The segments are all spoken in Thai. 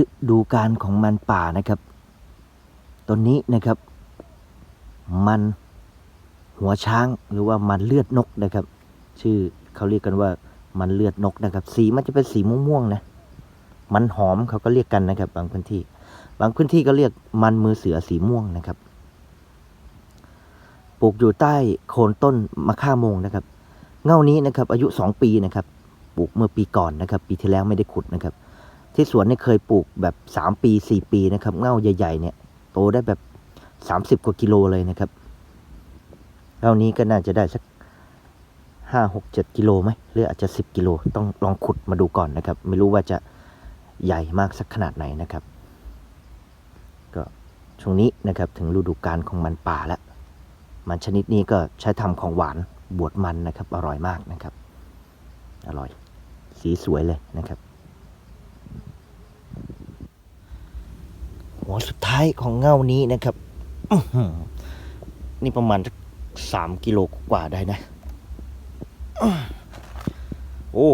ฤดูกาลของมันป่านะครับต้นนี้นะครับ มันหัวช้างหรือว่ามันเลือดนกนะครับ ชื่อเขาเรียกกันว่ามันเลือดนกนะครับ สีมันจะเป็นสีม่วงๆนะมันหอมเขาก็เรียกกันนะครับ บางพื้นที่ บางพื้นที่ก็เรียกมันมือเสือสีม่วงนะครับปลูกอยู่ใต้โคนต้นมะข่าโมงนะครับ เง่านี้นะครับ อายุสองปีนะครับ ปลูกเมื่อปีก่อนนะครับ ปีที่แล้วไม่ได้ขุดนะครับ ที่สวนนี่เคยปลูกแบบสามปีสี่ปีนะครับเง่าใหญ่ ๆ เนี่ย โตได้แบบสามสิบกว่ากิโลเลยนะครับเง่านี้ก็น่าจะได้สักห้าหกเจ็ดกิโลไหมหรืออาจจะสิบกิโลต้องลองขุดมาดูก่อนนะครับ ไม่รู้ว่าจะใหญ่มากสักขนาดไหนนะครับ ก็ช่วงนี้นะครับถึงฤดูกาลของมันป่าแล้ว มันชนิดนี้ก็ใช้ทำของหวานบวชมันนะครับ อร่อยมากนะครับ อร่อย สีสวยเลยนะครับ หัวสุดท้ายของเงานี้นะครับนี่ประมาณสามกิโลกว่าได้นะ โอ้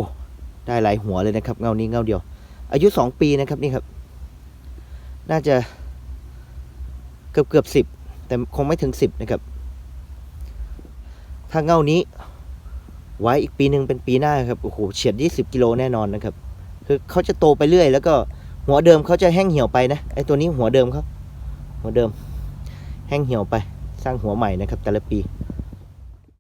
ได้หลายหัวเลยนะครับ เงานี้เงาเดียว อายุสองปีนะครับนี่ครับ น่าจะเกือบเกือบสิบแต่คงไม่ถึงสิบนะครับ ถ้าเงานี้ ไว้อีกปีหนึ่งเป็นปีหน้าครับ โอ้โห เฉียดยี่สิบกิโลแน่นอนนะครับ คือเขาจะโตไปเรื่อยแล้วก็ หัวเดิมเขาจะแห้งเหี่ยวไปนะไอตัวนี้หัวเดิมเขาหัวเดิม แห้งเหี่ยวไป สร้างหัวใหม่นะครับ แต่ละปี